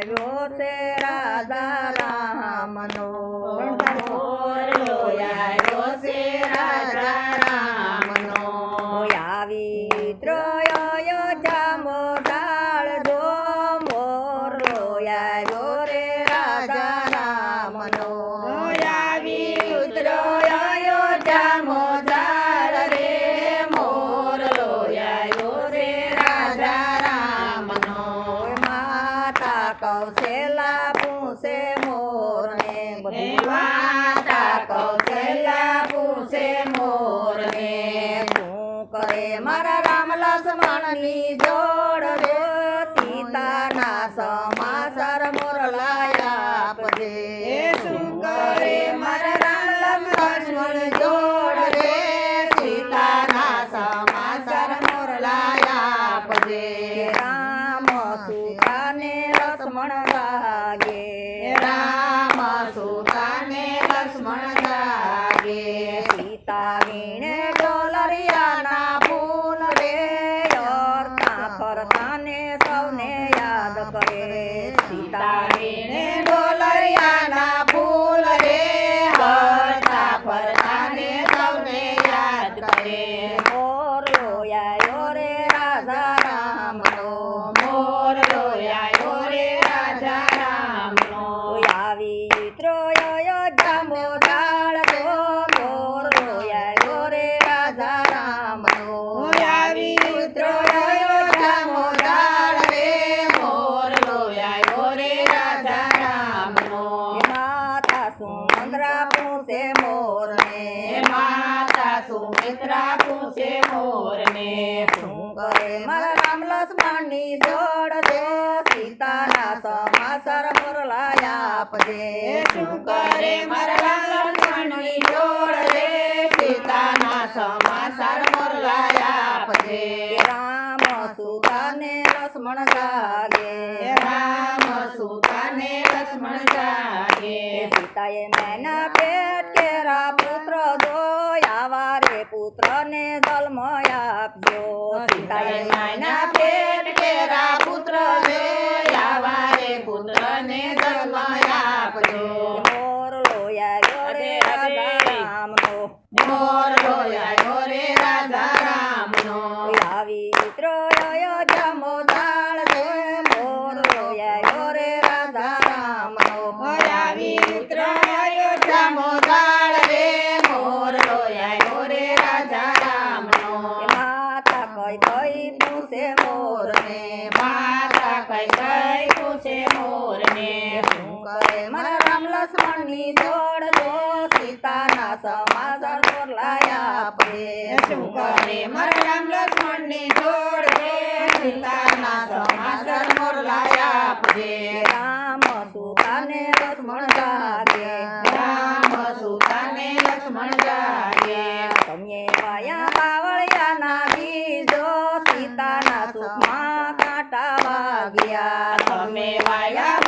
આવ્યો છે રાધા રામનો. આવ્યો છે રાધા રામનો. આવી ત્રયો જામો ડાળ જો મોરલો આવ્યો રે રાધા રામનો. લક્ષ્મણની જોડ રે. સીતાના સમાચાર મોરલાયા આપજે. શું કરે મારા રામ લક્ષ્મણ જોડ રે? સીતાના સમાચાર મોરલાયા આપજે. રામ સુખાને લક્ષ્મણ લાગે રામ પૂછે મોરને માતા સુમિત્રા પૂછે મોરને શું કરે મારા રામ લક્ષ્મણની જોડ જો સીતાના સમાચાર મોરલાયા આપજે શું કરે મારા લક્ષ્મણની જોડ રે સીતાના સમાચાર મોરલાયા આપજે રામ સુતાને લક્ષ્મણ જાગે રામ સુતાને લક્ષ્મણ જાગે. સીતાએ મેના પેટ કેરા પુત્ર જોયા રે પુત્રને જન્મ આપજો. સીતાએ મેના પેટ કેરા પુત્ર રે આવારે પુત્રને જન્મ આપજો. મોર લોયા રે રામ મોર રોયાયો લક્ષ્મણની જોડ સીતાના સમાચાર બોલાયા આપણે શું કરે મારા રામ લક્ષ્મણની જોડ સીતાના સમાચાર બોલાયા આપજે રામ સુતાને લક્ષ્મણ જાગે. રામ સુતાને લક્ષ્મણ જાગે. તમે વાયા બાવળિયાના બીજો સીતાના સુખમાં કાંટા વાગ્યા. તમે વાયા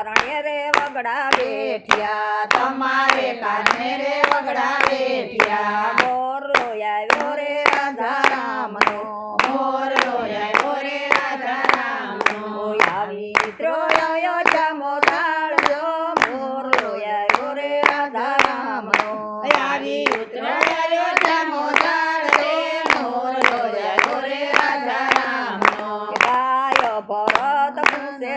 કારણે રે વગડા બેઠિયા તમારે કારણે રે વગડા બેઠિયા. મોર આવ્યો રે રાજા રામનો મોર રોયાયો રે રાજા રામનો આવી ત્રોયો જમો દાળજો મોર આવ્યો રે રાજા રામનો આવી ઉતરાયો ઝાડ રે મોર રોયાયો રે રાજા રામનો ગાયો ભરત પૂછે